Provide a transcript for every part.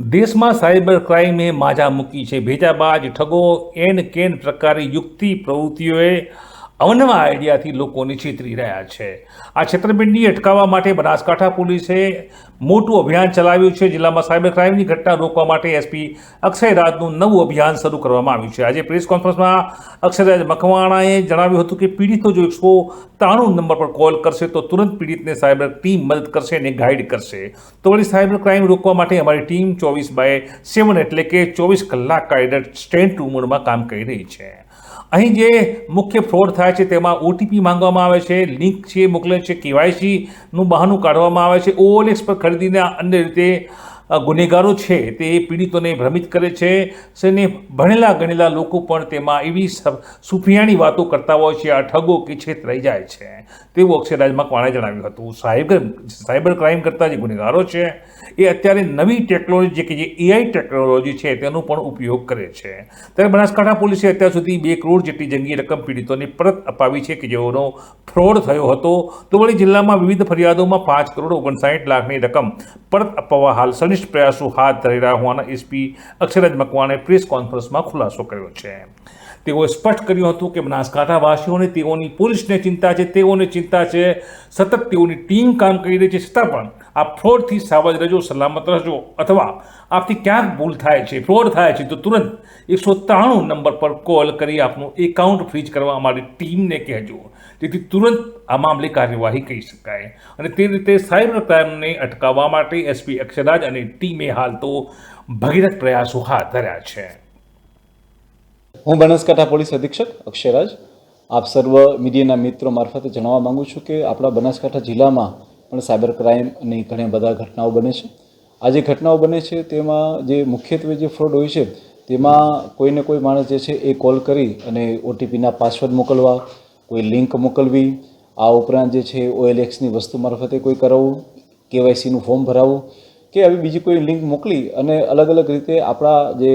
દેશમાં સાયબર ક્રાઇમે માજા મૂકી છે. ભેજાબાજ ઠગો એન કેન પ્રકારની યુક્તિ પ્રવૃત્તિઓએ અવનવા આઈડિયાથી લોકોને છેતરી રહ્યા છે. આ છેતરપિંડી અટકાવવા માટે બનાસકાંઠા પોલીસે મોટું અભિયાન ચલાવ્યું છે. જિલ્લામાં સાયબર ક્રાઇમની ઘટના રોકવા માટે એસપી અક્ષયરાજનું નવું અભિયાન શરૂ કરવામાં આવ્યું છે. આજે પ્રેસ કોન્ફરન્સમાં અક્ષયરાજ મકવાણાએ જણાવ્યું હતું કે પીડિતો જો એકસો ત્રાણું નંબર પર કોલ કરશે તો તુરંત પીડિતને સાયબર ટીમ મદદ કરશે અને ગાઈડ કરશે. તો વળી સાયબર ક્રાઇમ રોકવા માટે અમારી ટીમ ચોવીસ બાય સેવન એટલે કે ચોવીસ કલાક કાર્યરત સ્ટેન્ડ ટુ મોડમાં કામ કરી રહી છે. અહીં જે મુખ્ય ફ્રોડ થાય છે તેમાં ઓટીપી માંગવામાં આવે છે લિંક છે, મોકલે છે કેવાયસીનું બહાનું કાઢવામાં આવે છે. ઓએલએક્સ પર ખરીદીને અન્ય રીતે ગુનેગારો છે, તે પીડિતોને ભ્રમિત કરે છે. અને ભણેલા ગણેલા લોકો પણ તેમાં એવી સુફિયાણી વાતો કરતા હોય છે, આ ઠગો કે છેતરાઈ જાય છે. તેવું અક્ષયરાજ મકવાણે જણાવ્યું હતું. સાયબર સાયબર ક્રાઇમ કરતા જે ગુનેગારો છે, એ અત્યારે નવી ટેકનોલોજી કે જે એઆઈ ટેકનોલોજી છે, તેનો પણ ઉપયોગ કરે છે. ત્યારે બનાસકાંઠા પોલીસે અત્યાર સુધી બે કરોડ જેટલી જંગી રકમ પીડિતોને પરત અપાવી છે કે જેઓનો ફ્રોડ થયો હતો. તો વળી જિલ્લામાં વિવિધ ફરિયાદોમાં પાંચ કરોડ ઓગણસાઠ લાખની રકમ પરત અપાવવા હાલ સનિષ્ઠ પ્રયાસો હાથ ધરી રહ્યા હોવાના એસપી અક્ષરજ મકવાણે પ્રેસ કોન્ફરન્સમાં ખુલાસો કર્યો છે. તેઓએ સ્પષ્ટ કર્યું હતું કે બનાસકાંઠાવાસીઓને તેઓની પોલીસને ચિંતા છે, તેઓને ચિંતા છે, સતત તેઓની ટીમ કામ કરી રહી છે, છતાં પણ આ ફ્રોડથી સાવધ રહેજો, સલામત રહેજો, અથવા આપથી ક્યાંક ભૂલ થાય છે, ફ્રોડ થાય છે, તો તુરંત એકસો ત્રાણું નંબર પર કોલ કરી આપનું એકાઉન્ટ ફ્રીજ કરવા અમારી ટીમને કહેજો. જેથી તુરંત આ મામલે કાર્યવાહી કરી શકાય. અને તે રીતે સાયબર ક્રાઇમને અટકાવવા માટે એસપી અક્ષરાજ અને ટીમે હાલ તો ભગીરથ પ્રયાસો હાથ ધર્યા છે. હું બનાસકાંઠા પોલીસ અધિક્ષક અક્ષયરાજ. આપ સર્વ મીડિયાના મિત્રો મારફતે જણાવવા માંગુ છું કે આપણા બનાસકાંઠા જિલ્લામાં પણ સાયબર ક્રાઇમની ઘણી બધા ઘટનાઓ બને છે. આ જે ઘટનાઓ બને છે તેમાં જે મુખ્યત્વે જે ફ્રોડ હોય છે તેમાં કોઈને કોઈ માણસ જે છે એ કોલ કરી અને ઓટીપીના પાસવર્ડ મોકલવા, કોઈ લિંક મોકલવી, આ ઉપરાંત જે છે ઓએલએક્સની વસ્તુ મારફતે કોઈ કરાવવું, કેવાયસીનું ફોર્મ ભરાવવું કે આવી બીજી કોઈ લિંક મોકલી અને અલગ અલગ રીતે આપણા જે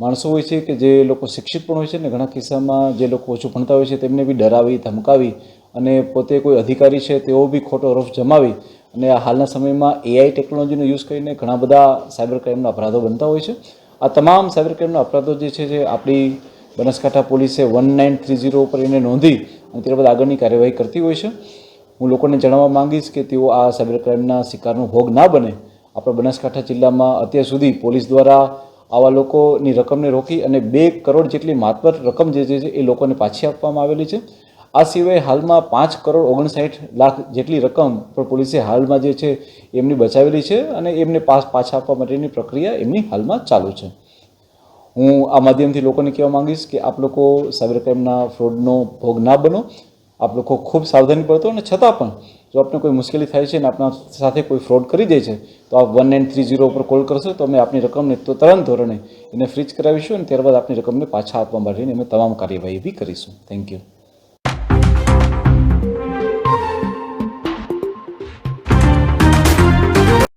માણસો હોય છે કે જે લોકો શિક્ષિત પણ હોય છે ને ઘણા કિસ્સામાં જે લોકો ઓછું ભણતા હોય છે તેમને બી ડરાવી, ધમકાવી અને પોતે કોઈ અધિકારી છે તેઓ બી ખોટો રફ જમાવી અને હાલના સમયમાં એઆઈ ટેકનોલોજીનો યુઝ કરીને ઘણા બધા સાયબર ક્રાઇમના અપરાધો બનતા હોય છે. આ તમામ સાયબર ક્રાઇમના અપરાધો જે છે જે આપણી બનાસકાંઠા પોલીસે વન નાઇન થ્રી ઝીરો ઉપર એને નોંધી અને ત્યારબાદ આગળની કાર્યવાહી કરતી હોય છે. હું લોકોને જણાવવા માંગીશ કે તેઓ આ સાયબર ક્રાઇમના શિકારનો ભોગ ના બને. આપણા બનાસકાંઠા જિલ્લામાં અત્યાર સુધી પોલીસ દ્વારા આવા લોકોની રકમને રોકી અને બે કરોડ જેટલી માતબર રકમ જે છે એ લોકોને પાછી આપવામાં આવેલી છે. આ સિવાય હાલમાં પાંચ કરોડ ઓગણસાઠ લાખ જેટલી રકમ પણ પોલીસે હાલમાં જે છે, એમની બચાવેલી છે અને એમને પાસ પાછા આપવા માટેની પ્રક્રિયા એમની હાલમાં ચાલુ છે. હું આ માધ્યમથી લોકોને કહેવા માંગીશ કે આપ લોકો સાયબર ક્રાઇમના ફ્રોડનો ભોગ ના બનો. આપ લોકો ખૂબ સાવધાની પડતો અને છતાં પણ જો આપને કોઈ મુશ્કેલી થાય છે અને આપણા સાથે કોઈ ફ્રોડ કરી દે છે, તો આપ વન નાઇન થ્રી ઝીરો ઉપર કોલ કરશો, તો અમે આપની રકમને તો તરણ ધોરણે એને ફ્રીજ કરાવીશું અને ત્યારબાદ આપની રકમને પાછા આપવા માટેની અમે તમામ કાર્યવાહી બી કરીશું. Thank you